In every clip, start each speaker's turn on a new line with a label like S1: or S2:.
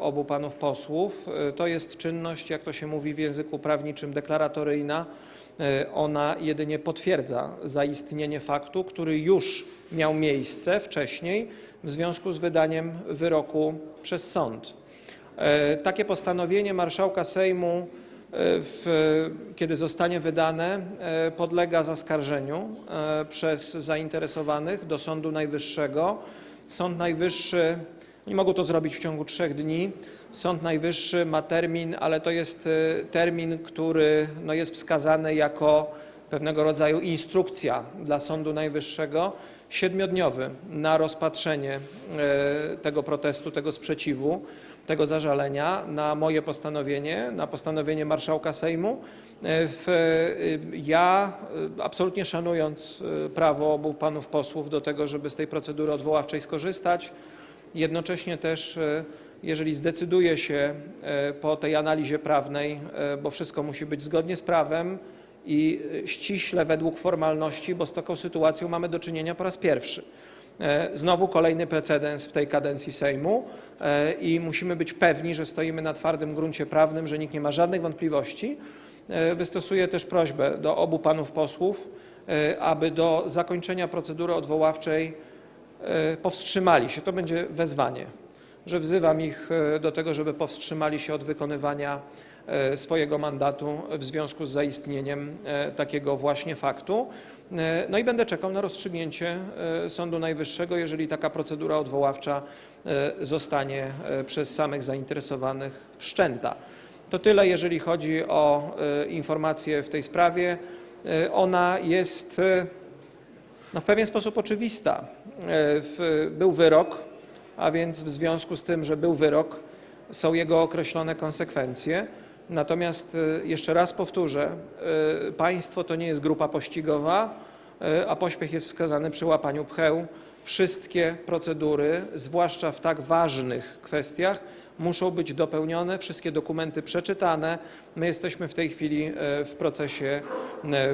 S1: obu panów posłów. To jest czynność, jak to się mówi w języku prawniczym, deklaratoryjna. Ona jedynie potwierdza zaistnienie faktu, który już miał miejsce wcześniej w związku z wydaniem wyroku przez sąd. Takie postanowienie marszałka Sejmu, w, kiedy zostanie wydane, podlega zaskarżeniu przez zainteresowanych do Sądu Najwyższego. Sąd Najwyższy, nie mogą to zrobić w ciągu trzech dni. Sąd Najwyższy ma termin, ale to jest e, termin, który no, jest wskazany jako pewnego rodzaju instrukcja dla Sądu Najwyższego, siedmiodniowy na rozpatrzenie e, tego protestu, tego sprzeciwu, tego zażalenia na moje postanowienie, na postanowienie marszałka Sejmu. E, ja, absolutnie szanując prawo obu panów posłów do tego, żeby z tej procedury odwoławczej skorzystać, jednocześnie też, e, jeżeli zdecyduje się e, po tej analizie prawnej, e, bo wszystko musi być zgodnie z prawem i ściśle według formalności, bo z taką sytuacją mamy do czynienia po raz pierwszy. Znowu kolejny precedens w tej kadencji Sejmu i musimy być pewni, że stoimy na twardym gruncie prawnym, że nikt nie ma żadnych wątpliwości. Wystosuję też prośbę do obu panów posłów, aby do zakończenia procedury odwoławczej powstrzymali się. To będzie wezwanie, że wzywam ich e, do tego, żeby powstrzymali się od wykonywania e, swojego mandatu w związku z zaistnieniem e, takiego właśnie faktu. E, No i będę czekał na rozstrzygnięcie e, Sądu Najwyższego, jeżeli taka procedura odwoławcza e, zostanie e, przez samych zainteresowanych wszczęta. To tyle, jeżeli chodzi o e, informacje w tej sprawie. E, Ona jest e, no, w pewien sposób oczywista. E, Był wyrok, a więc w związku z tym, że był wyrok, są jego określone konsekwencje. Natomiast e, jeszcze raz powtórzę, e, państwo to nie jest grupa pościgowa, a pośpiech jest wskazany przy łapaniu pcheł. Wszystkie procedury, zwłaszcza w tak ważnych kwestiach, muszą być dopełnione, wszystkie dokumenty przeczytane. My jesteśmy w tej chwili e, w procesie e,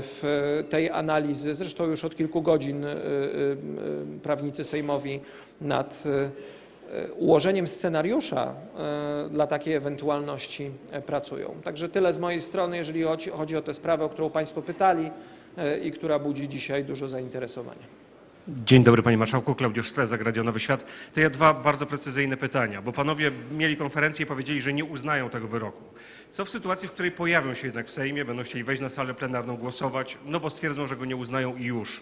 S1: w tej analizy, zresztą już od kilku godzin e, prawnicy sejmowi nad ułożeniem scenariusza dla takiej ewentualności pracują. Także tyle z mojej strony, jeżeli chodzi, chodzi o tę sprawę, o którą Państwo pytali i która budzi dzisiaj dużo zainteresowania.
S2: Dzień dobry panie marszałku, Klaudiusz Strezak, Radio Nowy Świat. To ja dwa bardzo precyzyjne pytania, bo panowie mieli konferencję i powiedzieli, że nie uznają tego wyroku. Co w sytuacji, w której pojawią się jednak w Sejmie, będą chcieli wejść na salę plenarną, głosować, no bo stwierdzą, że go nie uznają i już.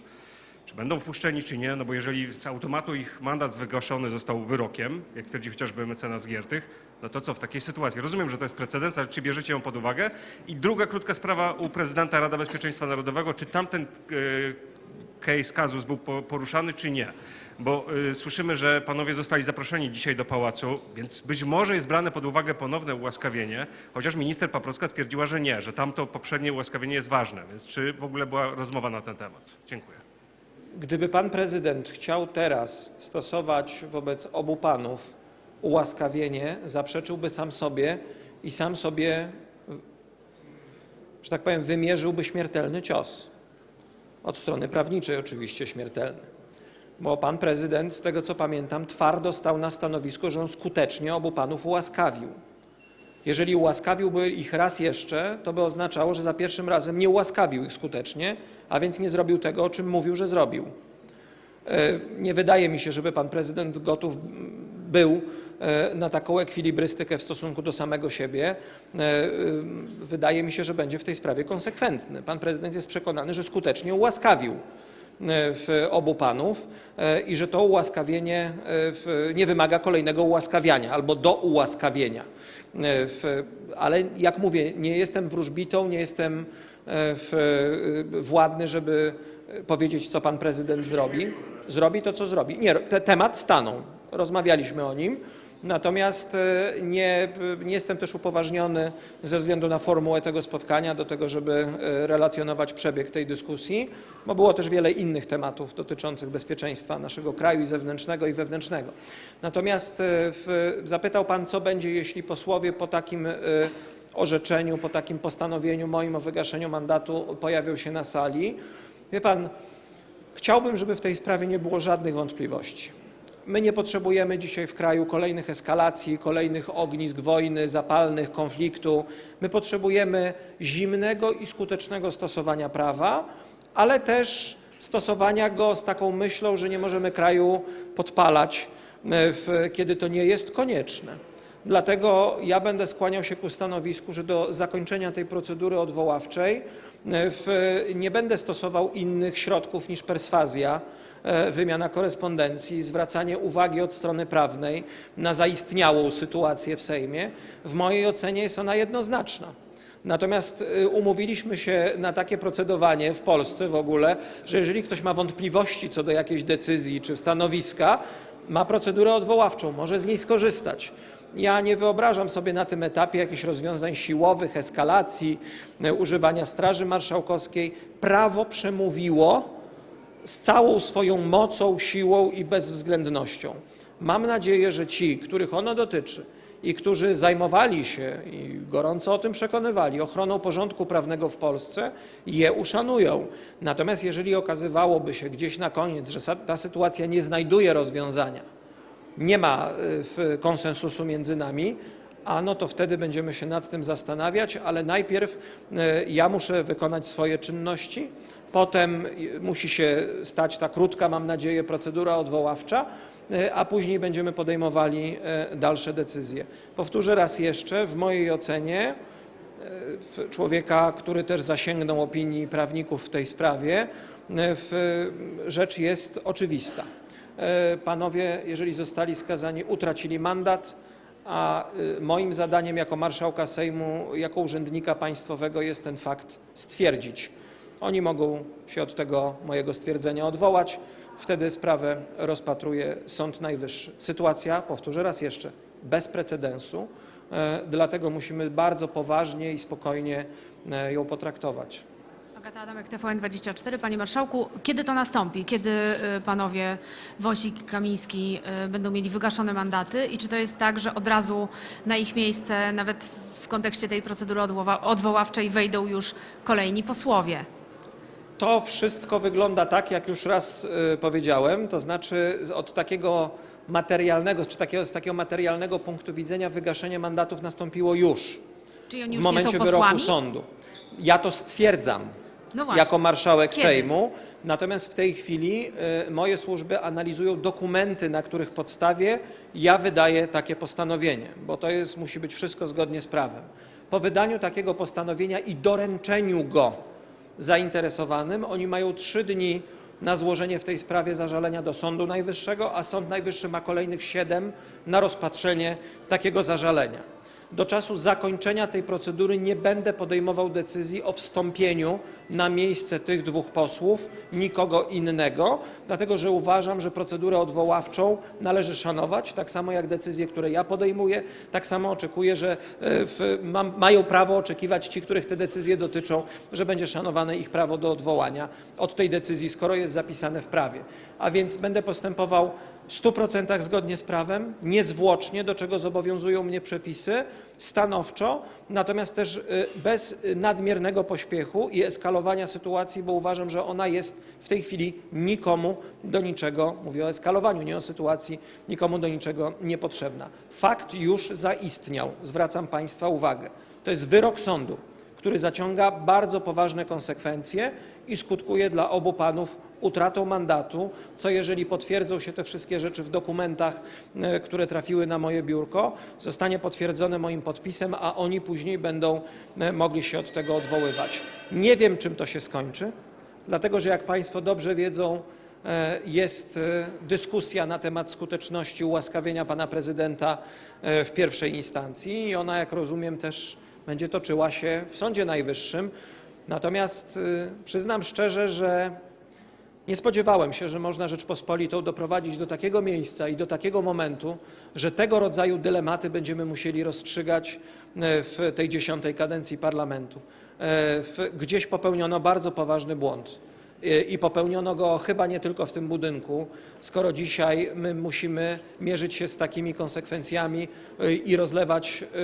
S2: Czy będą wpuszczeni, czy nie? No bo jeżeli z automatu ich mandat wygaszony został wyrokiem, jak twierdzi chociażby mecenas Giertych, no to co w takiej sytuacji? Rozumiem, że to jest precedens, ale czy bierzecie ją pod uwagę? I druga krótka sprawa u prezydenta Rada Bezpieczeństwa Narodowego. Czy tamten e, case, kazus był po- poruszany, czy nie? Bo y, słyszymy, że panowie zostali zaproszeni dzisiaj do pałacu, więc być może jest brane pod uwagę ponowne ułaskawienie, chociaż minister Paprocka twierdziła, że nie, że tamto poprzednie ułaskawienie jest ważne. Więc czy w ogóle była rozmowa na ten temat? Dziękuję.
S1: Gdyby pan prezydent chciał teraz stosować wobec obu panów ułaskawienie, zaprzeczyłby sam sobie i sam sobie, że tak powiem, wymierzyłby śmiertelny cios. Od strony prawniczej oczywiście śmiertelny. Bo pan prezydent, z tego co pamiętam, twardo stał na stanowisku, że on skutecznie obu panów ułaskawił. Jeżeli ułaskawiłby ich raz jeszcze, to by oznaczało, że za pierwszym razem nie ułaskawił ich skutecznie, a więc nie zrobił tego, o czym mówił, że zrobił. E, Nie wydaje mi się, żeby pan prezydent gotów był e, na taką ekwilibrystykę w stosunku do samego siebie. E, e, Wydaje mi się, że będzie w tej sprawie konsekwentny. Pan prezydent jest przekonany, że skutecznie ułaskawił e, w obu panów e, i że to ułaskawienie e, nie wymaga kolejnego ułaskawiania albo do ułaskawienia. E, Ale jak mówię, nie jestem wróżbitą, nie jestem e, e, władny, żeby e, powiedzieć, co pan prezydent zrobi. Zrobi to, co zrobi. Nie, te, temat stanął. Rozmawialiśmy o nim. Natomiast e, nie, nie jestem też upoważniony ze względu na formułę tego spotkania do tego, żeby e, relacjonować przebieg tej dyskusji, bo było też wiele innych tematów dotyczących bezpieczeństwa naszego kraju i zewnętrznego i wewnętrznego. Natomiast e, w, zapytał Pan, co będzie, jeśli posłowie po takim orzeczeniu, po takim postanowieniu moim o wygaszeniu mandatu pojawią się na sali. Wie Pan, chciałbym, żeby w tej sprawie nie było żadnych wątpliwości. My nie potrzebujemy dzisiaj w kraju kolejnych eskalacji, kolejnych ognisk wojny, zapalnych, konfliktu. My potrzebujemy zimnego i skutecznego stosowania prawa, ale też stosowania go z taką myślą, że nie możemy kraju podpalać, e, kiedy to nie jest konieczne. Dlatego ja będę skłaniał się ku stanowisku, że do zakończenia tej procedury odwoławczej e, nie będę stosował innych środków niż perswazja, wymiana korespondencji, zwracanie uwagi od strony prawnej na zaistniałą sytuację w Sejmie. W mojej ocenie jest ona jednoznaczna. Natomiast y, umówiliśmy się na takie procedowanie w Polsce w ogóle, że jeżeli ktoś ma wątpliwości co do jakiejś decyzji czy stanowiska, ma procedurę odwoławczą, może z niej skorzystać. Ja nie wyobrażam sobie na tym etapie jakichś rozwiązań siłowych, eskalacji, y, używania Straży Marszałkowskiej. Prawo przemówiło z całą swoją mocą, siłą i bezwzględnością. Mam nadzieję, że ci, których ono dotyczy i którzy zajmowali się i gorąco o tym przekonywali ochroną porządku prawnego w Polsce, je uszanują. Natomiast jeżeli okazywałoby się gdzieś na koniec, że ta sytuacja nie znajduje rozwiązania, nie ma w- konsensusu między nami, a no to wtedy będziemy się nad tym zastanawiać, ale najpierw y, ja muszę wykonać swoje czynności, potem musi się stać ta krótka, mam nadzieję, procedura odwoławcza, y, a później będziemy podejmowali y, dalsze decyzje. Powtórzę raz jeszcze, w mojej ocenie w człowieka, który też zasięgnął opinii prawników w tej sprawie, rzecz jest oczywista. E, Panowie, jeżeli zostali skazani, utracili mandat, a moim zadaniem jako marszałka Sejmu, jako urzędnika państwowego jest ten fakt stwierdzić. Oni mogą się od tego mojego stwierdzenia odwołać, wtedy sprawę rozpatruje Sąd Najwyższy. Sytuacja, powtórzę raz jeszcze, bez precedensu, e, dlatego musimy bardzo poważnie i spokojnie e, ją potraktować.
S3: Agata Adamek, TVN24. Panie Marszałku, kiedy to nastąpi? Kiedy y, panowie Wąsik i Kamiński będą mieli wygaszone mandaty? I czy to jest tak, że od razu na ich miejsce, nawet w kontekście tej procedury odwoła- odwoławczej, wejdą już kolejni posłowie?
S1: To wszystko wygląda tak, jak już raz y, powiedziałem, to znaczy od takiego materialnego, czy takiego, z takiego materialnego punktu widzenia wygaszenie mandatów nastąpiło już
S3: Czyli oni
S1: w
S3: już
S1: momencie
S3: nie są
S1: wyroku
S3: posłami?
S1: sądu. Ja to stwierdzam
S3: No właśnie.
S1: jako marszałek
S3: Kiedy?
S1: Sejmu, natomiast w tej chwili y, moje służby analizują dokumenty, na których podstawie ja wydaję takie postanowienie, bo to jest, musi być wszystko zgodnie z prawem. Po wydaniu takiego postanowienia i doręczeniu go zainteresowanym, oni mają trzy dni na złożenie w tej sprawie zażalenia do Sądu Najwyższego, a Sąd Najwyższy ma kolejnych siedem na rozpatrzenie takiego zażalenia. Do czasu zakończenia tej procedury nie będę podejmował decyzji o wstąpieniu na miejsce tych dwóch posłów nikogo innego, dlatego że uważam, że procedurę odwoławczą należy szanować, tak samo jak decyzje, które ja podejmuję, tak samo oczekuję, że e, w, mam, mają prawo oczekiwać ci, których te decyzje dotyczą, że będzie szanowane ich prawo do odwołania od tej decyzji, skoro jest zapisane w prawie. A więc będę postępował 100% zgodnie z prawem, niezwłocznie, do czego zobowiązują mnie przepisy, stanowczo, natomiast też y, bez y, nadmiernego pośpiechu i eskalowania sytuacji, bo uważam, że ona jest w tej chwili nikomu do niczego, mówię o eskalowaniu, nie o sytuacji, nikomu do niczego niepotrzebna. Fakt już zaistniał, zwracam Państwa uwagę. To jest wyrok sądu, który zaciąga bardzo poważne konsekwencje i skutkuje dla obu panów utratą mandatu, co jeżeli potwierdzą się te wszystkie rzeczy w dokumentach, e, które trafiły na moje biurko, zostanie potwierdzone moim podpisem, a oni później będą e, mogli się od tego odwoływać. Nie wiem, czym to się skończy, dlatego że jak Państwo dobrze wiedzą, e, jest dyskusja na temat skuteczności ułaskawienia pana prezydenta w pierwszej instancji i ona, jak rozumiem, też będzie toczyła się w Sądzie Najwyższym. Natomiast y, przyznam szczerze, że nie spodziewałem się, że można Rzeczpospolitą doprowadzić do takiego miejsca i do takiego momentu, że tego rodzaju dylematy będziemy musieli rozstrzygać e, w tej dziesiątej kadencji parlamentu. W- Gdzieś popełniono bardzo poważny błąd. I popełniono go chyba nie tylko w tym budynku, skoro dzisiaj my musimy mierzyć się z takimi konsekwencjami y, i rozlewać, y,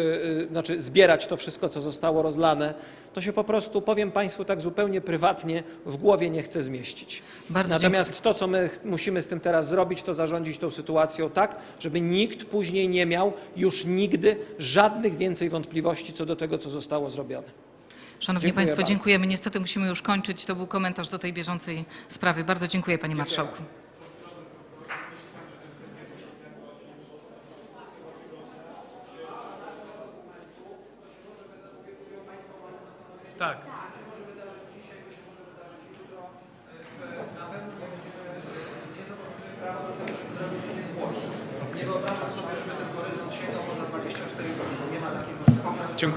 S1: y, znaczy zbierać to wszystko, co zostało rozlane, to się po prostu, powiem Państwu tak zupełnie prywatnie, w głowie nie chce zmieścić.
S4: Bardzo
S1: Natomiast to, co my musimy z tym teraz zrobić, to zarządzić tą sytuacją tak, żeby nikt później nie miał już nigdy żadnych więcej wątpliwości co do tego, co zostało zrobione.
S4: Szanowni
S1: Dziękuję
S4: Państwo,
S1: bardzo.
S4: dziękujemy. Niestety musimy już kończyć. To był komentarz do tej bieżącej sprawy. Bardzo dziękuję Panie Marszałku.
S5: Tak.
S1: Nie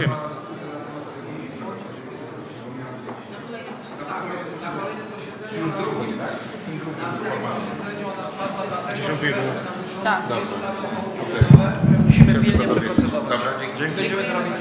S1: Tak. Dobra. Musimy pilnie przeprocedować.
S5: Dobra,
S1: dzięki. Będziemy to.